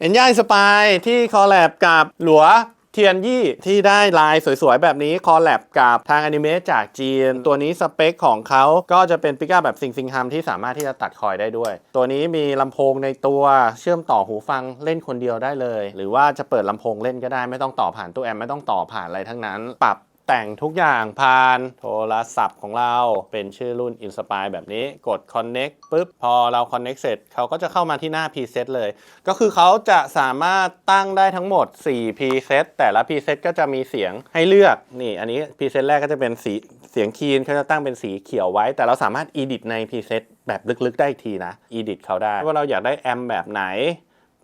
เอ็นย่าสปายที่คอลแลบกับหลัวเทียนยี่ที่ได้ลายสวยๆ แบบนี้คอลแลบกับทางอนิเมะจากจีน ตัวนี้สเปคของเขาก็จะเป็นปิก้าแบบซิงซิงฮัมที่สามารถที่จะตัดคอยได้ด้วย ตัวนี้มีลำโพงในตัวเชื่อมต่อหูฟังเล่นคนเดียวได้เลย หรือว่าจะเปิดลำโพงเล่นก็ได้ไม่ต้องต่อผ่านตู้แอมไม่ต้องต่อผ่านอะไรทั้งนั้น ปรับ แต่งทุกอย่างผ่านโทรศัพท์ของเราเป็นชื่อรุ่น Inspire แบบนี้กด Connect ปุ๊บ พอเรา Connect เสร็จเขาก็จะเข้ามาที่หน้า preset เลย ก็คือเขาจะสามารถตั้งได้ทั้งหมด 4 preset แต่ละ preset ก็จะมีเสียงให้เลือกนี่อันนี้ preset แรกก็จะเป็นสีเสียงคีนเขาจะตั้งเป็นสีเขียวไว้ แต่เราสามารถ edit ใน preset แบบลึกๆ ได้ทีนะ edit เขาได้ว่าเราอยากได้แอมแบบไหน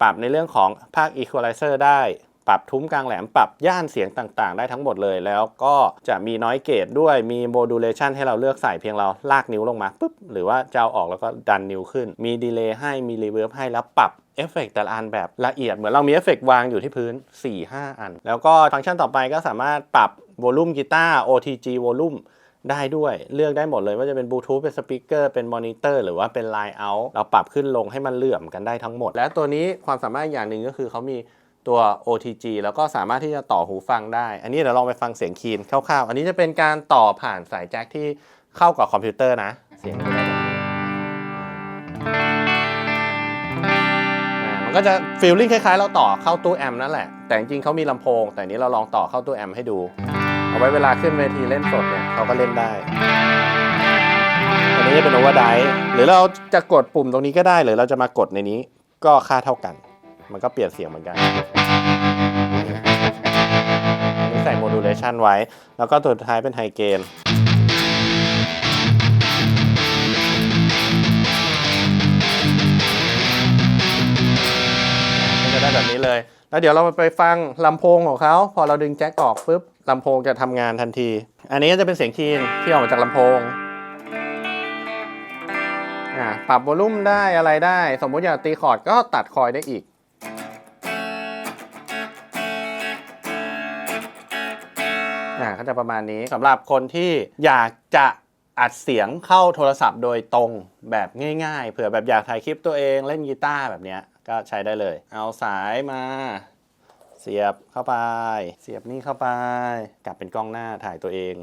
ปรับในเรื่องของภาค equalizer ได้ ปรับทุ้มกลางแหลมปรับย่านเสียงต่างๆ ได้ทั้งหมดเลย แล้วก็จะมีน้อยเกตด้วยมีโมดูเลชันให้เราเลือกใส่เพียงเราลากนิ้วลงมาปุ๊บหรือว่าจะเอาออกแล้วก็ดันนิ้วขึ้น มีดีเลย์ให้มีรีเวิร์บให้แล้วปรับเอฟเฟกต์แต่ละอันแบบละเอียดเหมือนเรามีเอฟเฟกต์วางอยู่ที่พื้น 4-5 อัน แล้วก็ฟังก์ชันต่อไปก็สามารถปรับโวลูมกีตาร์ OTG โวลูมได้ด้วยเลือกได้หมดเลยว่าจะเป็นบลูทูธเป็นสปีกเกอร์เป็นมอนิเตอร์หรือว่าเป็นไลน์เอาเราปรับขึ้นลงให้มันเหลื่อมกันได้ทั้งหมด และตัวนี้ความสามารถอีกอย่างหนึ่งก็คือเขามี ตัว OTG แล้วก็สามารถที่จะต่อหูฟังได้ อันนี้เดี๋ยวลองไปฟังเสียงคีนคร่าวๆ อันนี้จะเป็นการต่อผ่านสายแจ็คที่เข้ากับคอมพิวเตอร์นะ เสียงได้แบบนี้มันก็จะฟีลลิ่งคล้ายๆ เราต่อเข้าตู้แอมนั่นแหละ แต่จริงๆเขามีลำโพง แต่อันนี้เราลองต่อเข้าตู้แอมให้ดู เอาไว้เวลาขึ้นเวทีเล่นสดเนี่ยเขาก็เล่นได้ อันนี้จะเป็นโอเวอร์ไดหรือเราจะกดปุ่มตรงนี้ก็ได้ หรือเราจะมากดในนี้ก็ค่าเท่ากัน มันก็เปลี่ยนเสียงเหมือนกันนนี้ใส่โมดูเลชันไว้ แล้วก็ตัวท้ายเป็นไฮเกนก็จะได้แบบนี้เลย แล้วเดี๋ยวเราไปฟังลำโพงของเขา พอเราดึงแจ็คออกปุ๊บลำโพงจะทำงานทันที อันนี้ก็จะเป็นเสียงคีนที่ออกมาจากลำโพงปรับโวลูมได้อะไรได้ สมมุติอยากตีคอร์ดก็ตัดคอยได้อีก อ่าก็จะประมาณนี้สำหรับคนที่อยากจะอัดเสียงเข้าโทรศัพท์โดยตรงแบบง่าย ๆ เผื่อแบบอยากถ่ายคลิปตัวเองเล่นกีตาร์แบบเนี้ยก็ใช้ได้เลย เอาสายมา เสียบเข้าไป เสียบนี่เข้าไป กลับเป็นกล้องหน้าถ่ายตัวเอง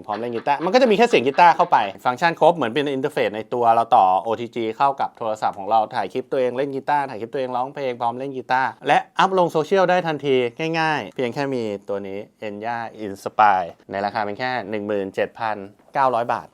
งพร้อมเล่นกีตาร์มันก็จะมีแค่เสียงกีตาร์เข้าไป ฟังก์ชันครบเหมือนเป็นอินเทอร์เฟซในตัวเราต่อ OTG เข้ากับโทรศัพท์ของเราถ่ายคลิปตัวเองเล่นกีตาร์ถ่ายคลิปตัวเองร้องเพลงพร้อมเล่นกีตาร์และอัพลงโซเชียลได้ทันทีง่ายๆ เพียงแค่มีตัวนี้ Enya Inspire ในราคาเป็นแค่ 17,900 บาท